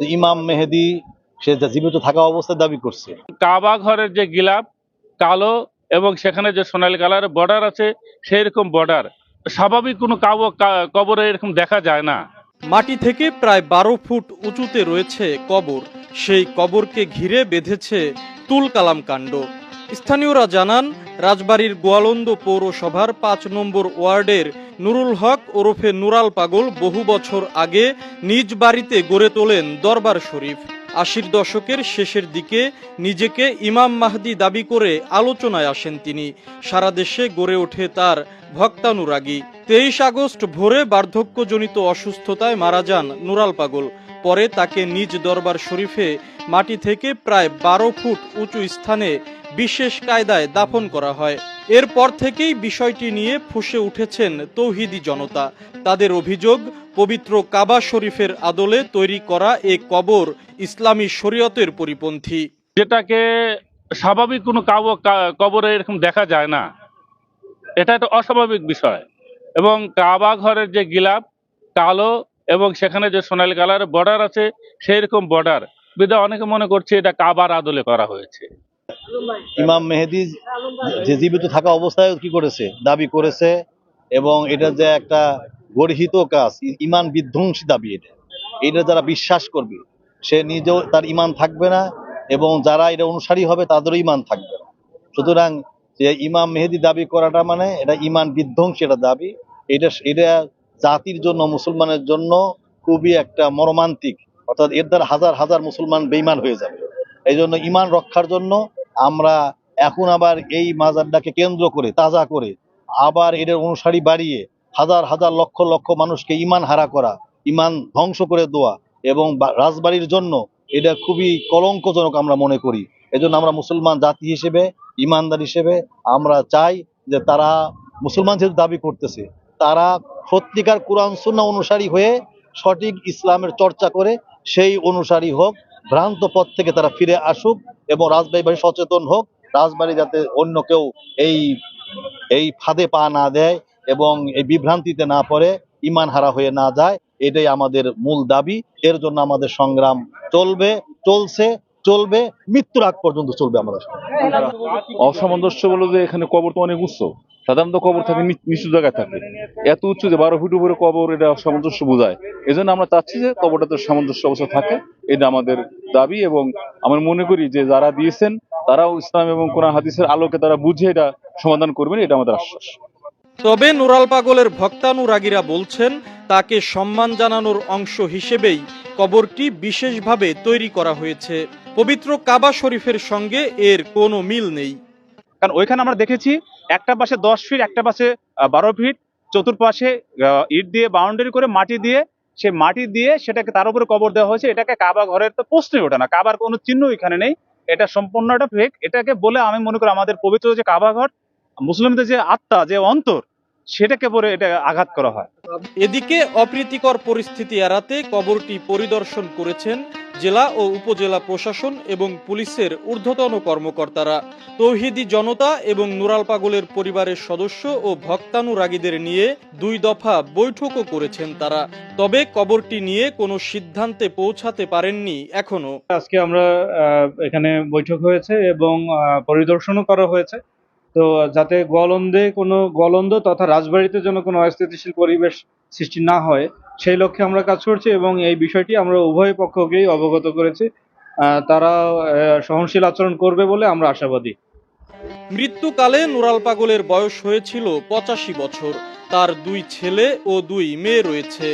যে ইমাম মেহেদি সে যা জীবিত থাকা অবস্থায় দাবি করছে। কাবা ঘরের যে গিলাপ কালো এবং সেখানে যে সোনালী কালার বর্ডার আছে সেই রকম বর্ডার স্বাভাবিক কোনো কাব কা- কবরে এরকম দেখা যায় না। মাটি থেকে প্রায় বারো ফুট উঁচুতে রয়েছে কবর। সেই কবরকে ঘিরে বেঁধেছে তুল কালাম কাণ্ড। স্থানীয়রা জানান, রাজবাড়ির গোয়ালন্দ পৌরসভার পাঁচ নম্বর ওয়ার্ডের নুরুল হক ওরফে নুরাল পাগল বহু বছর আগে নিজ বাড়িতে গড়ে তোলেন দরবার শরীফ। আশির দশকের শেষের দিকে নিজেকে ইমাম মাহদি দাবি করে আলোচনায় আসেন তিনি। সারা দেশে গড়ে ওঠে তার ভক্তানুরাগী। তেইশ আগস্ট ভোরে বার্ধক্যজনিত অসুস্থতায় মারা যান নুরাল পাগল। পরে তাকে নিজ দরবার শরীফে মাটি থেকে প্রায় বারো ফুট উঁচু স্থানে বিশেষ কায়দায় দাফন করা হয়। এরপর থেকেই বিষয়টি নিয়ে ফুসে উঠেছেন তৌহিদি জনতা। তাদের অভিযোগ, পবিত্র কাবা শরীফের আদলে তৈরি করা এ কবর ইসলামী শরীয়তের পরিপন্থী। যেটাকে স্বাভাবিক কোনো কবরে এরকম দেখা যায় না। এটা একটা অস্বাভাবিক বিষয়। এবং কাবা ঘরের যে গিলাপ, কালো এবং সেখানে যে সোনালী কালারের বর্ডার আছে সেই রকম বর্ডার বিধায় অনেকে মনে করছে এটা কাবার আদলে করা হয়েছে। ইমাম মেহেদি যে জীবিত থাকা অবস্থায় কি করেছে? দাবি করেছে এবং এটা যে একটা গর্হিত কাজ, ইমান বিধ্বংসী দাবি এটা। এটা যারা বিশ্বাস করবে, সে নিজেও তার ইমান থাকবে না এবং যারা এটা অনুসারী হবে, তাদেরও ইমান থাকবে না। সুতরাং যে ইমাম মেহেদি দাবি করাটা মানে এটা ইমান বিধ্বংসী এটা দাবি। এটা এটা জাতির জন্য, মুসলমানের জন্য খুবই একটা মর্মান্তিক। অর্থাৎ এর দ্বারা হাজার হাজার মুসলমান বেইমান হয়ে যাবে। এই জন্য ইমান রক্ষার জন্য আমরা এখন আবার এই মাজারটাকে কেন্দ্র করে, তাজা করে আবার এর অনুসারী বাড়িয়ে হাজার হাজার লক্ষ লক্ষ মানুষকে ইমান হারা করা ইমান ধ্বংস করে দেওয়া এবং রাজবাড়ির জন্য এটা খুবই কলঙ্কজনক আমরা মনে করি। এজন্য আমরা মুসলমান জাতি হিসেবে ইমানদার হিসেবে আমরা চাই যে তারা মুসলমান যেহেতু দাবি করতেছে তারা সত্যিকার কোরআন, সুন্নাহ অনুসারী হয়ে সঠিক ইসলামের চর্চা করে সেই অনুসারী হোক, ভ্রান্ত পথ থেকে তারা ফিরে আসুক এবং রাজবাড়ি বাড়ি সচেতন হোক, রাজবাড়ি যাতে অন্য কেউ এই এই ফাঁদে পা না দেয় এবং এই বিভ্রান্তিতে না পড়ে ইমান হারা হয়ে না যায়, এটাই আমাদের মূল দাবি। এর জন্য আমাদের সংগ্রাম চলবে, চলছে। চলবে মৃত্যুর আগ পর্যন্ত চলবে আমাদের অসামঞ্জস্য বলো যে এখানে কবর তো অনেক উচ্চ। সাধারণত কবর থাকে নিচু জায়গায় থাকে এত উচ্চ যে বারো ফিট উপরে কবর এটা অসামঞ্জস্য বোঝায়। এই জন্য আমরা চাচ্ছি যে কবরটাতে সামঞ্জস্য অবস্থা থাকে এটা আমাদের দাবি এবং আমরা মনে করি যে যারা দিয়েছেন তারাও ইসলাম এবং কোন হাদিসের আলোকে তারা বুঝে এটা সমাধান করবেন এটা আমাদের আশ্বাস। তবে নুরাল পাগলের ভক্তানুরাগীরা বলছেন তাকে সম্মান জানানোর অংশ হিসেবেই কবরটি বিশেষভাবে তৈরি করা হয়েছে। পবিত্র কাবা শরীফের সঙ্গে এর কোনো মিল নেই। কারণ ওইখানে আমরা দেখেছি একটা পাশে দশ ফিট একটা পাশে বারো ফিট চতুর্পাশে ইট দিয়ে বাউন্ডারি করে মাটি দিয়ে সে মাটি দিয়ে সেটাকে তার উপরে কবর দেওয়া হয়েছে। এটাকে কাবা ঘরের তো প্রশ্নই ওঠে না। কাবার কোনো চিহ্ন এখানে নেই। এটা সম্পূর্ণ একটা ফেক এটাকে বলে আমি মনে করি আমাদের পবিত্র যে কাবা ঘর মুসলিমদের যে আত্মা যে অন্তর সেটাকে বলে এটা আঘাত করা হয়। এদিকে অপ্রীতিকর পরিস্থিতি এড়াতে কবরটি পরিদর্শন করেছেন জেলা ও উপজেলা প্রশাসন এবং পুলিশের ঊর্ধ্বতন কর্মকর্তারা, তৌহিদি জনতা এবং নুরাল পাগলের পরিবারের সদস্য ও ভক্তানুরাগীদের নিয়ে দুই দফা বৈঠকও করেছেন তারা। তবে কবরটি নিয়ে কোনো সিদ্ধান্তে পৌঁছাতে পারেননি এখনও। আজকে আমরা এখানে বৈঠক হয়েছে এবং পরিদর্শনও করা হয়েছে। তো যাতে গোয়ালন্দে কোনো গোয়ালন্দ তথা রাজবাড়িতে যেন কোনো অস্থিতিশীল পরিবেশ সৃষ্টি না হয় সেই লক্ষ্যে আমরা কাজ করছি এবং এই বিষয়টি আমরা উভয় পক্ষকেই অবগত করেছি। তারা সহনশীল আচরণ করবে বলে আমরা আশাবাদী। মৃত্যুকালে নুরাল পাগলের বয়স হয়েছিল পঁচাশি বছর। তার দুই ছেলে ও দুই মেয়ে রয়েছে।